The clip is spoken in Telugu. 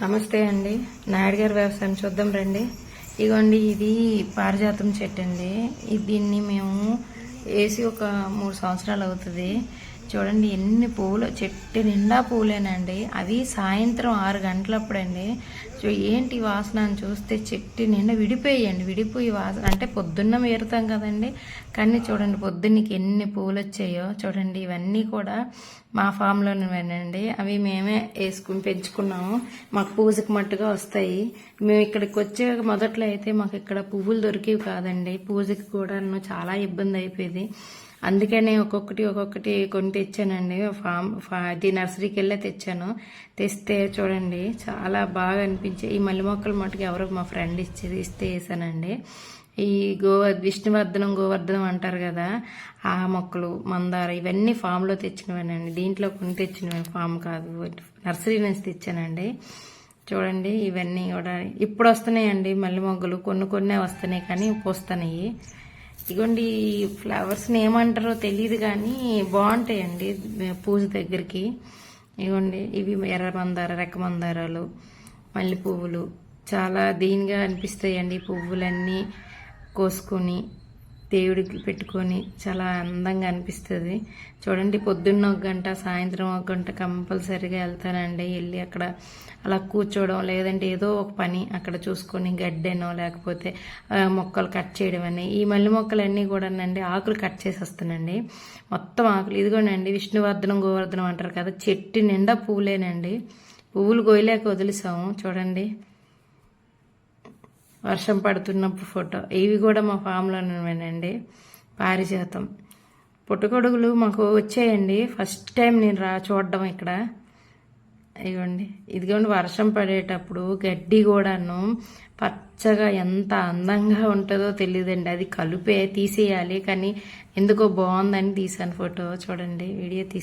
నమస్తే అండి. నాయుడు గారి వ్యవసాయం చూద్దాం రండి. ఇగోండి ఇది పారిజాతం చెట్టు అండి. దీన్ని మేము వేసి ఒక మూడు సంవత్సరాలు అవుతుంది. చూడండి ఎన్ని పువ్వులు చెట్టు నిండా పువ్వులేనండి అవి సాయంత్రం ఆరు గంటలప్పుడండి. చూ- ఏంటి వాసన అని చూస్తే చెట్టు నిండా విడిపోయాయండి. విడిపోయి వాసన అంటే పొద్దున్న ఏరుతాం కదండి. కానీ చూడండి పొద్దున్నకి ఎన్ని పువ్వులు వచ్చాయో చూడండి. ఇవన్నీ కూడా మా ఫామ్లోనేనండి. అవి మేమే వేసుకుని పెంచుకున్నాము. మాకు పూజకి మట్టుగా వస్తాయి. మేము ఇక్కడికి వచ్చే మొదట్లో అయితే మాకు ఇక్కడ పువ్వులు దొరికేవి కాదండి. పూజకి కూడా చాలా ఇబ్బంది అయిపోయేది. అందుకనే ఒక్కొక్కటి ఒక్కొక్కటి కొని తెచ్చానండి. ఫామ్ ఫా- ఇది నర్సరీకి వెళ్ళే తెచ్చాను. తెస్తే చూడండి చాలా బాగా అనిపించే ఈ మల్లె మొక్కలు మటుకు ఎవరో మా ఫ్రెండ్ ఇచ్చేది ఇస్తే వేసానండి. ఈ గో విష్ణువర్ధనం గోవర్ధనం అంటారు కదా ఆ మొక్కలు మందార ఇవన్నీ ఫామ్లో తెచ్చినవేనండి. దీంట్లో కొని తెచ్చినవి ఫామ్ కాదు. నర్సరీ నుంచి తెచ్చానండి. చూడండి ఇవన్నీ కూడా ఇప్పుడు వస్తున్నాయండి మల్లె మొగ్గలు. కొన్ని కొన్ని వస్తున్నాయి కానీ పూస్తున్నాయి. ఇదిగోండి ఫ్లవర్స్ని ఏమంటారో తెలియదు కానీ బాగుంటాయండి పూజ దగ్గరికి. ఇగోండి ఇవి ఎర్ర మందార రెక్క మందారాలు మల్లె పువ్వులు. చాలా దీనిగా అనిపిస్తాయండి పువ్వులన్నీ కోసుకొని. దేవుడికి పెట్టుకొని చాలా అందంగా అనిపిస్తుంది. చూడండి పొద్దున్న ఒక గంట సాయంత్రం ఒక గంట కంపల్సరీగా వెళ్తానండి. వెళ్ళి అక్కడ అలా కూర్చోవడం లేదంటే ఏదో ఒక పని అక్కడ చూసుకొని గడ్డెనో లేకపోతే మొక్కలు కట్ చేయడం అని. ఈ మల్లె మొక్కలన్నీ కూడానండి ఆకులు కట్ చేసి వస్తానండి మొత్తం ఆకులు. ఇదిగోనండి విష్ణువర్ధనం గోవర్ధనం అంటారు కదా చెట్టు నిండా పువ్వులేనండి. పువ్వులు గోయలేక వదిలేసాము. చూడండి. వర్షం పడుతున్నప్పుడు ఫోటో. ఇవి కూడా మా ఫామ్లోనేనండి పారిజాతం. పుట్టగొడుగులు మాకు వచ్చాయండి. ఫస్ట్ టైం నేను రా చూడడం ఇక్కడ. ఇదిగోండి. ఇదిగోండి వర్షం పడేటప్పుడు గడ్డి కూడాను పచ్చగా ఎంత అందంగా ఉంటుందో తెలియదండి. అది కలిపే తీసేయాలి. కానీ ఎందుకో బాగుందని తీసాను ఫోటో. చూడండి వీడియో తీసాను